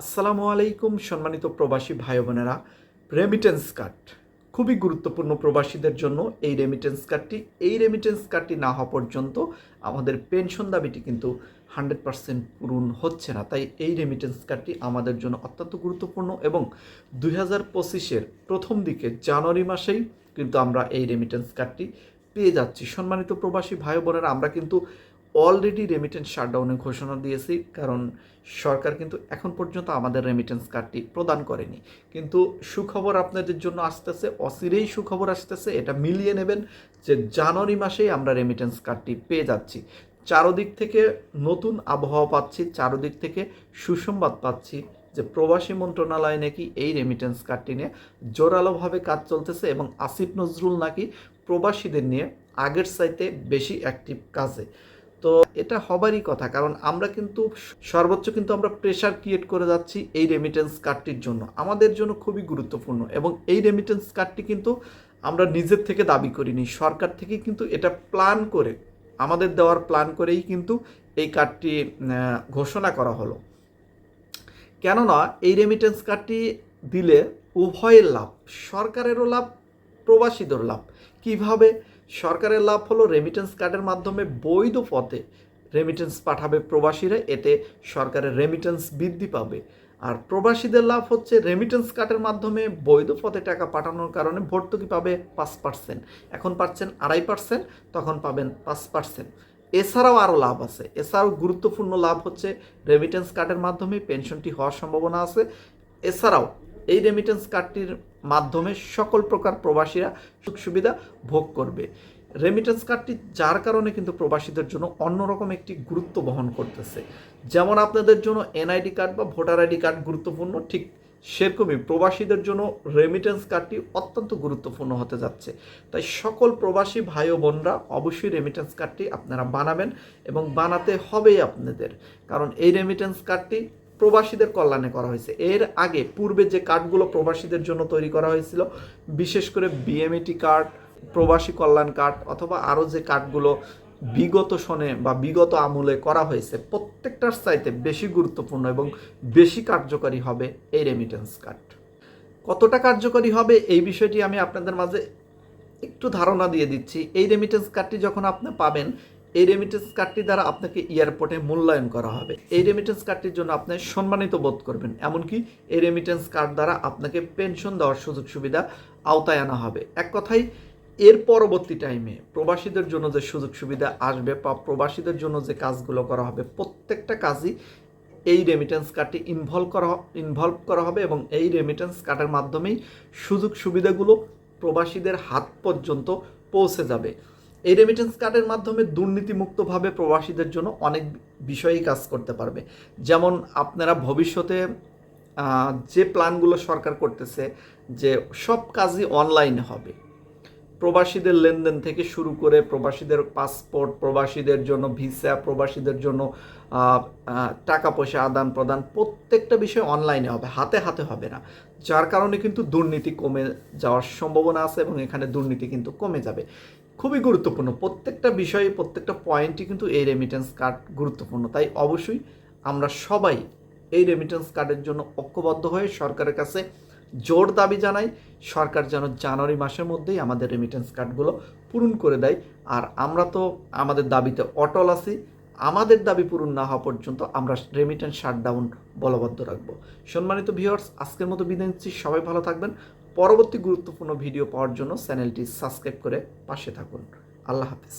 আসসালামু আলাইকুম সম্মানিত প্রবাসী ভাই বোনেরা। রেমিটেন্স কার্ড খুবই গুরুত্বপূর্ণ প্রবাসীদের জন্য এই রেমিটেন্স কার্ডটি এই রেমিটেন্স কার্ডটি না হওয়া পর্যন্ত আমাদের পেনশন দাবিটি কিন্তু হান্ড্রেড পার্সেন্ট পূরণ হচ্ছে না। তাই এই রেমিটেন্স কার্ডটি আমাদের জন্য অত্যন্ত গুরুত্বপূর্ণ এবং দুই হাজার পঁচিশের প্রথম দিকে জানুয়ারি মাসেই কিন্তু আমরা এই রেমিটেন্স কার্ডটি পেয়ে যাচ্ছি। সম্মানিত প্রবাসী ভাই বোনেরা, আমরা কিন্তু অলরেডি রেমিটেন্স শাটডাউনের ঘোষণা দিয়েছি, কারণ সরকার কিন্তু এখন পর্যন্ত আমাদের রেমিটেন্স কার্ডটি প্রদান করেনি। কিন্তু সুখবর আপনাদের জন্য আসতেছে, অচিরেই সুখবর আসতেছে, এটা মিলিয়ে নেবেন যে জানুয়ারি মাসেই আমরা রেমিটেন্স কার্ডটি পেয়ে যাচ্ছি। চারোদিক থেকে নতুন আবহাওয়া পাচ্ছি, চারোদিক থেকে সুসংবাদ পাচ্ছি যে প্রবাসী মন্ত্রণালয় নাকি এই রেমিটেন্স কার্ডটি নিয়ে জোরালোভাবে কাজ চলতেছে এবং আসিফ নজরুল নাকি প্রবাসীদের নিয়ে আগের চাইতে বেশি অ্যাক্টিভ কাজে। তো এটা হবারই কথা, কারণ আমরা কিন্তু সর্বোচ্চ কিন্তু আমরা প্রেশার ক্রিয়েট করে যাচ্ছি এই রেমিটেন্স কার্ডটির জন্য। আমাদের জন্য খুবই গুরুত্বপূর্ণ এবং এই রেমিটেন্স কার্ডটি কিন্তু আমরা নিজের থেকে দাবি করিনি, সরকার থেকে কিন্তু এটা প্ল্যান করে, আমাদের দেওয়ার প্ল্যান করেই কিন্তু এই কার্ডটি ঘোষণা করা হলো। কেননা এই রেমিটেন্স কার্ডটি দিলে উভয়ের লাভ, সরকারেরও লাভ প্রবাসীদের লাভ। কীভাবে? সরকারের লাভ হলো রেমিটেন্স কার্ডের মাধ্যমে বৈধ পথে রেমিটেন্স পাঠাবে প্রবাসীরা, এতে সরকারের রেমিটেন্স বৃদ্ধি পাবে। আর প্রবাসীদের লাভ হচ্ছে রেমিটেন্স কার্ডের মাধ্যমে বৈধ পথে টাকা পাঠানোর কারণে ভর্তুকি পাবে পাঁচ পার্সেন্ট এখন পাচ্ছেন আড়াই পার্সেন্ট তখন পাবেন পাঁচ পার্সেন্ট এছাড়াও আরও লাভ আছে। এছাড়াও গুরুত্বপূর্ণ লাভ হচ্ছে রেমিটেন্স কার্ডের মাধ্যমে পেনশনটি হওয়ার সম্ভাবনা আছে। এছাড়াও এই রেমিটেন্স কার্ডটির মাধ্যমে সকল প্রকার প্রবাসীরা সুখ সুবিধা ভোগ করবে। রেমিটেন্স কার্ডটি যার কারণে কিন্তু প্রবাসীদের জন্য অন্যরকম একটি গুরুত্ব বহন করতেছে। যেমন আপনাদের জন্য এনআইডি কার্ড বা ভোটার আইডি কার্ড গুরুত্বপূর্ণ, ঠিক সেরকমই প্রবাসীদের জন্য রেমিটেন্স কার্ডটি অত্যন্ত গুরুত্বপূর্ণ হতে যাচ্ছে। তাই সকল প্রবাসী ভাই ও বোনরা অবশ্যই রেমিটেন্স কার্ডটি আপনারা বানাবেন এবং বানাতে হবেই আপনাদের। কারণ এই রেমিটেন্স কার্ডটি প্রবাসীদের কল্যাণে করা হয়েছে। এর আগে পূর্বে যে কার্ডগুলো প্রবাসীদের জন্য তৈরি করা হয়েছিল, বিশেষ করে বিএমএটি কার্ড প্রবাসী কল্যাণ কার্ড অথবা আরও যে কার্ডগুলো বিগত সনে বা বিগত আমলে করা হয়েছে, প্রত্যেকটার চাইতে বেশি গুরুত্বপূর্ণ এবং বেশি কার্যকরী হবে এই রেমিটেন্স কার্ড কতটা কার্যকরী হবে এই বিষয়টি আমি আপনাদের মাঝে একটু ধারণা দিয়ে দিচ্ছি। এই রেমিটেন্স কার্ডটি যখন আপনি পাবেন এই রেমিটেন্স কার্ডটি দ্বারা আপনাকে এয়ারপোর্টে মূল্যায়ন করা হবে। এই রেমিটেন্স কার্ডটির জন্য আপনি সম্মানিত বোধ করবেন। এমনকি এই রেমিটেন্স কার্ড দ্বারা আপনাকে পেনশন দেওয়ার সুযোগ সুবিধা আওতায় আনা হবে। এক কথায়, এর পরবর্তী টাইমে প্রবাসীদের জন্য যে সুযোগ সুবিধা আসবে বা প্রবাসীদের জন্য যে কাজগুলো করা হবে, প্রত্যেকটা কাজই এই রেমিটেন্স কার্ডটি ইনভলভ করা ইনভলভ করা হবে এবং এই রেমিটেন্স কার্ডের মাধ্যমেই সুযোগ সুবিধাগুলো প্রবাসীদের হাত পর্যন্ত পৌঁছে যাবে। এই রেমিটেন্স কার্ডের মাধ্যমে দুর্নীতিমুক্তভাবে প্রবাসীদের জন্য অনেক বিষয়েই কাজ করতে পারবে। যেমন আপনারা ভবিষ্যতে যে প্ল্যানগুলো সরকার করতেছে যে সব কাজই অনলাইনে হবে। প্রবাসীদের লেনদেন থেকে শুরু করে প্রবাসীদের পাসপোর্ট প্রবাসীদের জন্য ভিসা প্রবাসীদের জন্য টাকা পয়সা, আদান প্রদান প্রত্যেকটা বিষয় অনলাইনে হবে, হাতে হাতে হবে না। যার কারণে কিন্তু দুর্নীতি কমে যাওয়ার সম্ভাবনা আছে এবং এখানে দুর্নীতি কিন্তু কমে যাবে। খুবই গুরুত্বপূর্ণ। প্রত্যেকটা বিষয়ে, প্রত্যেকটা পয়েন্টই কিন্তু এই রেমিটেন্স কার্ড গুরুত্বপূর্ণ। তাই অবশ্যই আমরা সবাই এই রেমিটেন্স কার্ডের জন্য ঐক্যবদ্ধ হয়ে সরকারের কাছে জোর দাবি জানাই। সরকার যেন জানুয়ারি মাসের মধ্যেই আমাদের রেমিটেন্স কার্ডগুলো পূরণ করে দেয়। আর আমরা তো আমাদের দাবিতে অটল আছি। আমাদের দাবি পূরণ না হওয়া পর্যন্ত আমরা রেমিটেন্স শাটডাউন বলবদ্ধ রাখব। সম্মানিত ভিউয়ার্স আজকের মতো বিদায় নিচ্ছি। সবাই ভালো থাকবেন। পরবর্তী গুরুত্বপূর্ণ ভিডিও পাওয়ার জন্য চ্যানেলটি সাবস্ক্রাইব করে পাশে থাকুন। আল্লাহ হাফিজ।